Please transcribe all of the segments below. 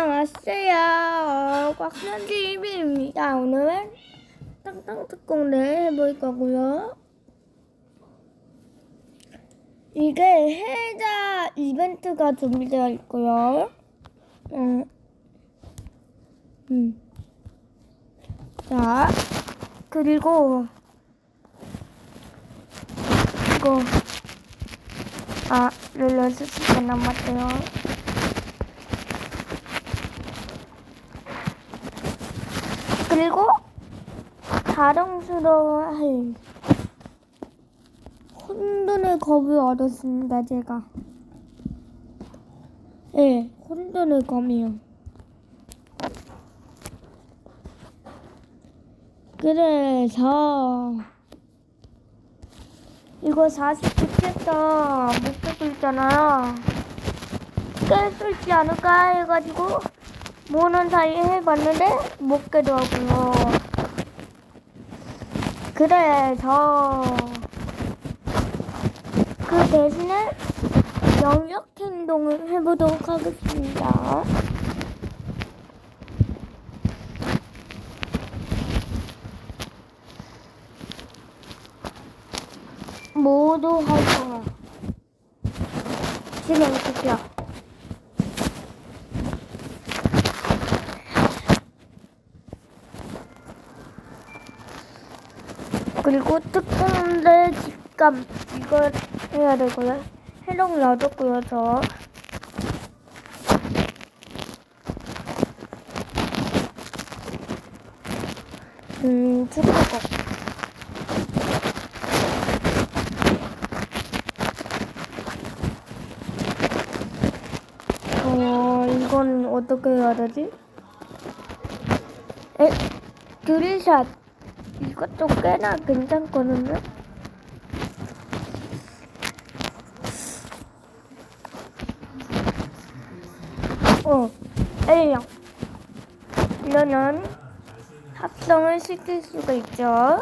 안녕하세요. 곽선지입니다. 오늘은 땅땅특공대 해볼 거고요. 이게 해자 이벤트가 준비되어 있고요. 음. 음. 자, 그리고 이거 아, 16시간 남았대요. 그리고 자랑스러워할 혼돈의 검을 얻었습니다, 제가. 예, 네, 혼돈의 검이요. 그래서 이거 49챕터 못 깨고 있잖아요. 깰 수 있지 않을까 해가지고 모는 사이에 해봤는데 못 깨더라고요. 그래서 그 대신에 영역 행동을 해보도록 하겠습니다. 모두 활성화. 진행시켜. 그리고 특공대 직감 이걸 해야 되고요. 해롱 놔뒀고요, 저. 음, 축구공. 어, 이건 어떻게 해야 되지? 에, 드리샷. 이것도 꽤나 괜찮거든요. 어, A형. 이러면 합성을 시킬 수가 있죠.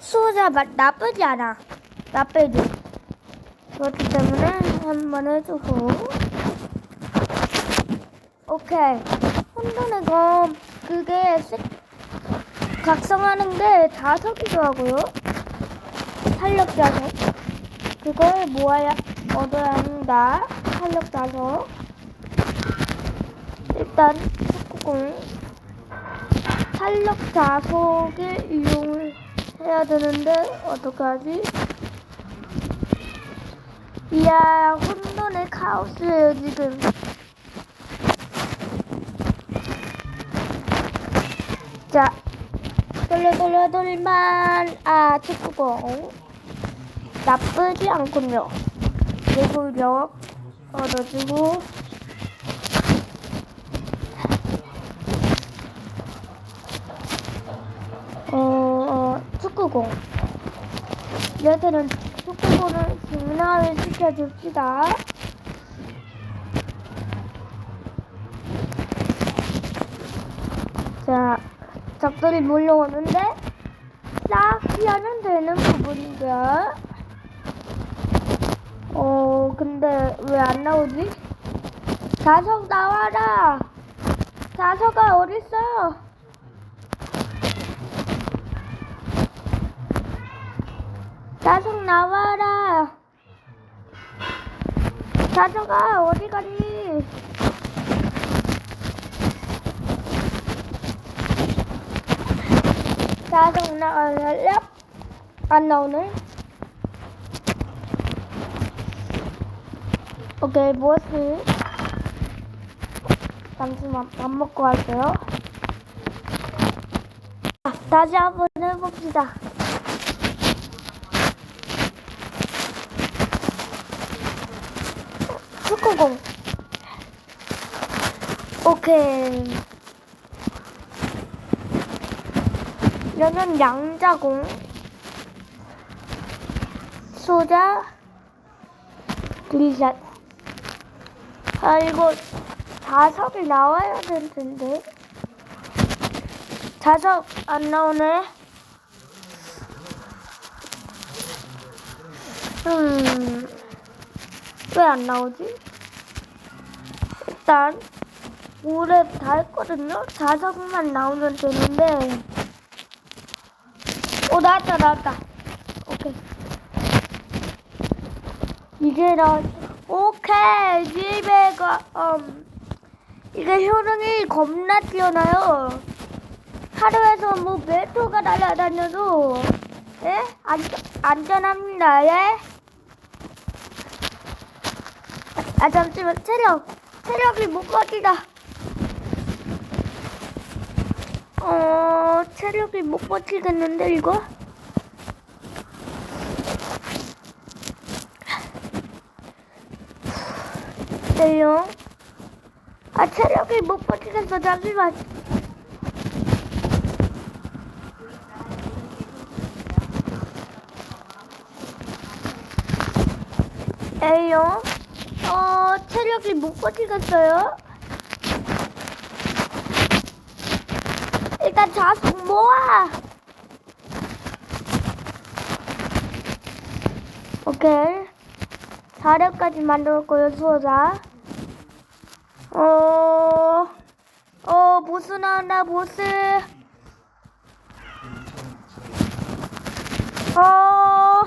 수호자 맛 나쁘지 않아. 나쁘지. 그렇기 때문에 한번 해주고. 오케이. 혼돈의 검, 그게 색, 각성하는 게 자석이더라고요. 탄력 자석. 그걸 모아야, 얻어야 합니다. 탄력 자석. 일단, 축구공. 탄력 자석을 이용을 해야 되는데, 어떡하지? 이야, 혼돈의 카오스예요, 지금. 자, 돌려 돌려 돌만 아 축구공 나쁘지 않군요. 내구력 얻어주고 어, 어 축구공 얘들은 축구공을 진화를 시켜줍시다. 자, 적들이 몰려오는데 싹 피하면 되는 부분인데 어 근데 왜 안 나오지? 자석 나와라 자석아 어딨어 자석 나와라. 자석아 어디 가니? 자석 나와라. 안 나오네. 오케이 무엇을? 잠시만 밥 먹고 갈게요. 아, 다시 한번 해봅시다 축구공 오케이. 이러면 양자공. 소자. 글샷 아 이거 자석이 나와야 될 텐데. 자석 안 나오네 왜 안 나오지? 일단 올해 다 했거든요. 자석만 나오면 되는데. 오 나왔다 나왔다. 오케이. 이제 나 오케이 집에 가 음. 이게 효능이 겁나 뛰어나요. 하루에서 뭐 메토가 날아다녀도 예? 안전, 안전합니다. 예? 아 잠시만 체력 체력이 못 버티다. 어 체력이 못 버티겠는데 이거? 네요. 아 체력이 못 버티겠어 잠시만. 에요. 어 체력이 못 버티겠어요. 일단 자석 모아. 오케이. 자력까지 만들었고요, 수호자. 어, 어, 보스 나온다, 보스. 어,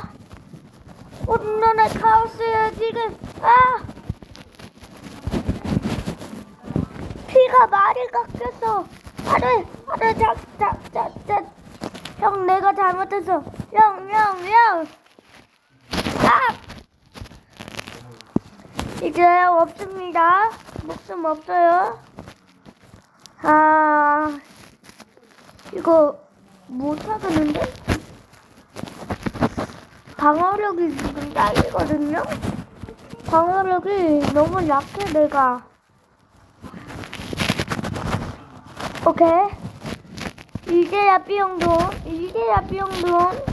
온난의 카오스야, 지금. 아! 피가 많이 깎였어. 안 돼, 안 돼, 자, 자, 자, 자. 형, 내가 잘못했어. 형, 형, 형. 아! 이제 없습니다. 목숨 없어요. 아, 이거 못하겠는데? 방어력이 지금 딸리거든요? 방어력이 너무 약해, 내가. 오케이. 이제야 삐용돈. 이제야 삐용돈.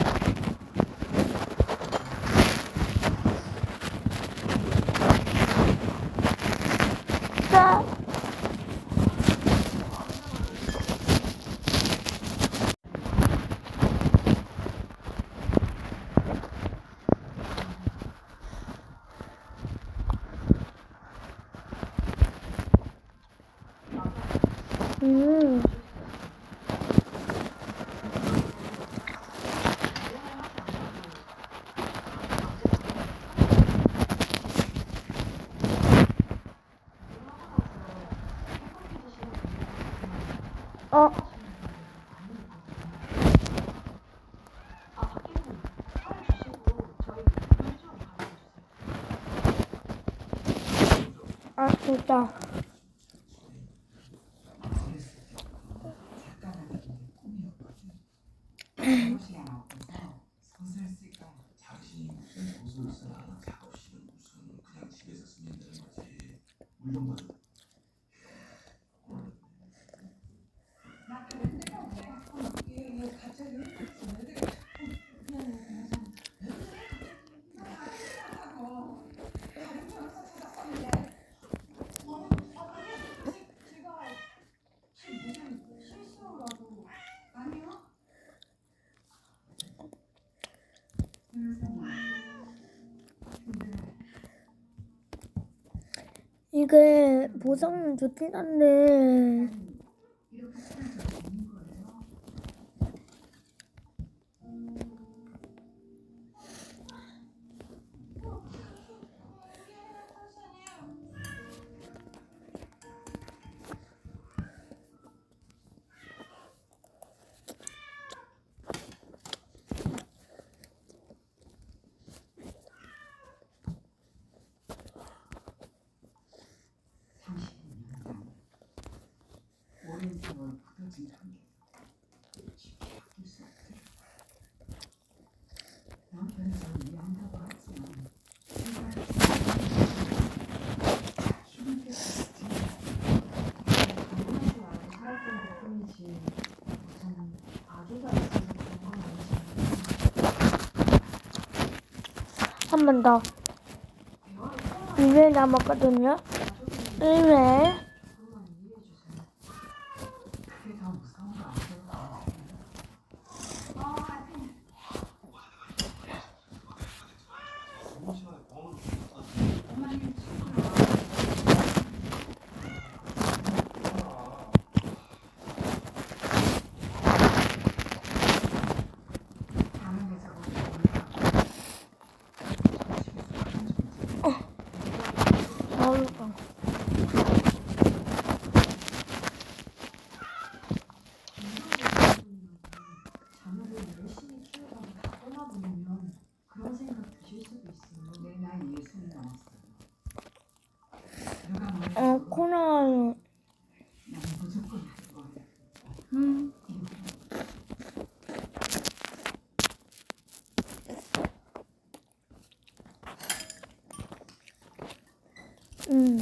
자. 음. 어. 아, 진짜. 이게 보상은 좋긴 한데 한번 더. 1회 남았거든요. 1회. Mm.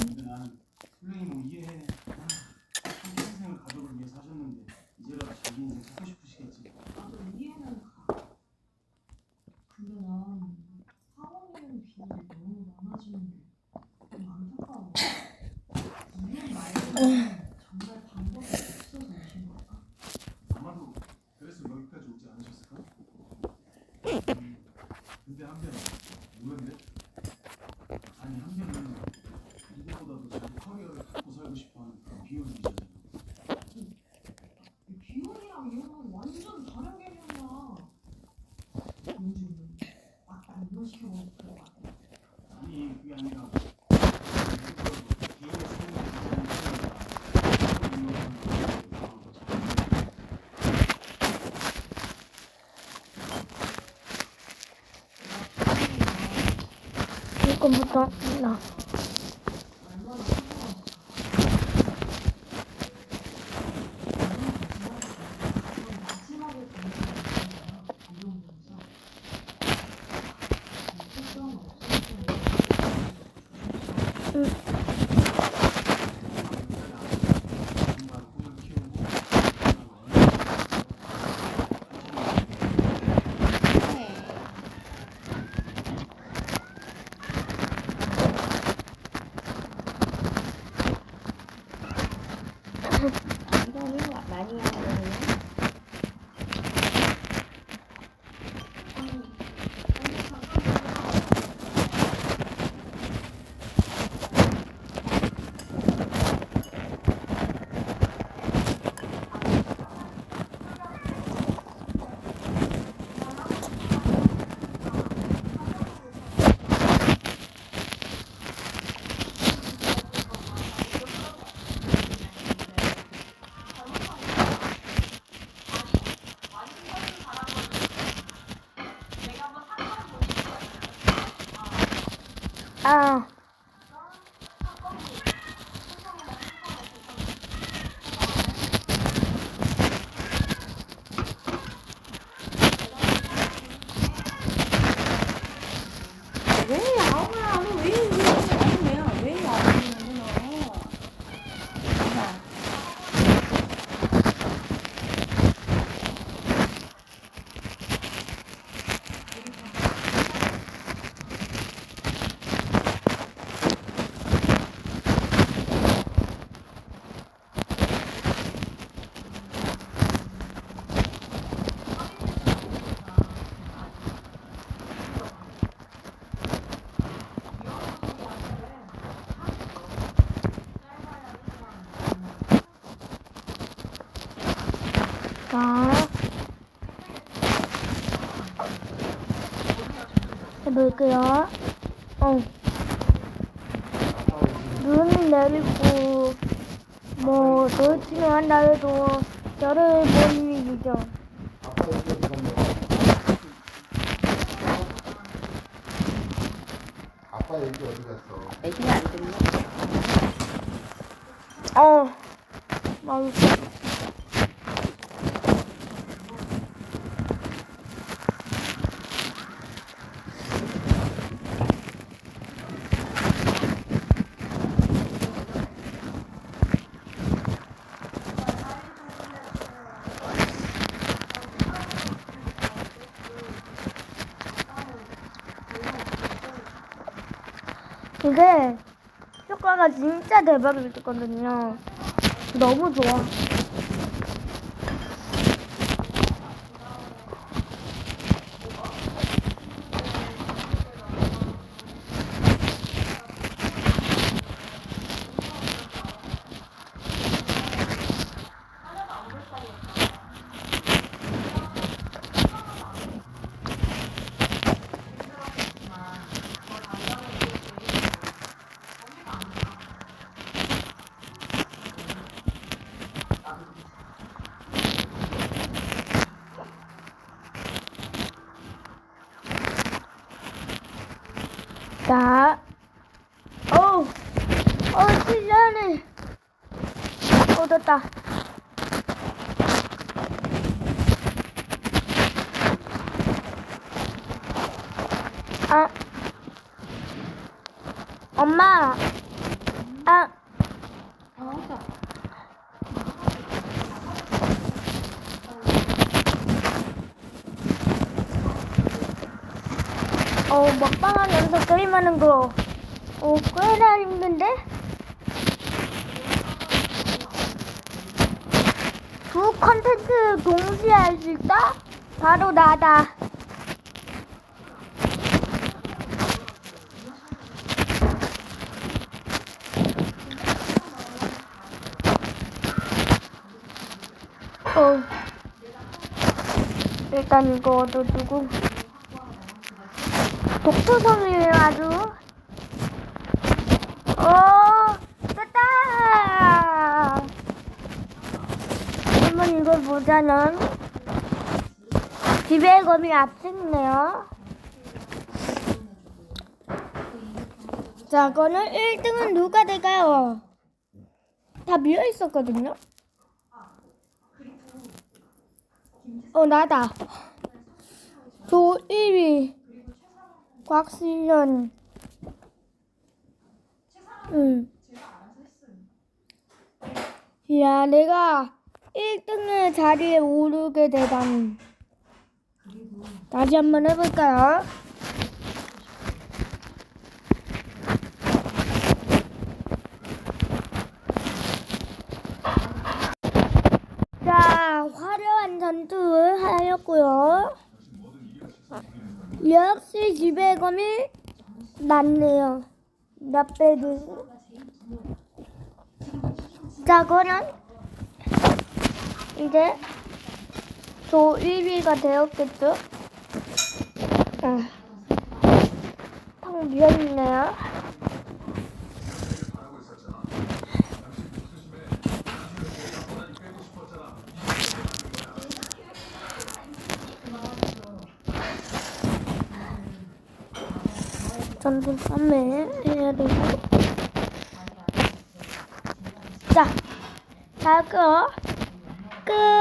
不懂了。 해볼게요. 어. 눈 내리고, 뭐, 놓치면 한다 해도, 저를 못 이기죠. 아빠 얘기 어디 갔어? 애기는 안 듣네. 어. 나 이게 효과가 진짜 대박일 거거든요. 너무 좋아. 왔다. 아. 엄마. 아. 어, 먹방하면서 게임하는 거, 어, 꽤나 힘든데? 두 컨텐츠 동시에 할 수 있다? 바로 나다. 어. 일단 이거 얻어두고. 독초성이에요, 아주. 어, 됐다! 한번 이걸 보자는. 집에 검이 앞섰네요. 자, 그거는 1등은 누가 될까요? 다 비어 있었거든요. 어, 나다. 조 1위. 곽시현. 응. 야, 내가 1등의 자리에 오르게 되다니. 다시 한번 해볼까요? 자, 화려한 전투를 하였고요. 역시 지배검이 낫네요. 몇 배도. 자, 그러면 이제 조 1위가 되었겠죠? 아, 텅 비어있네요. 전부 판매 해야 되고. 자, 자, 그 Good.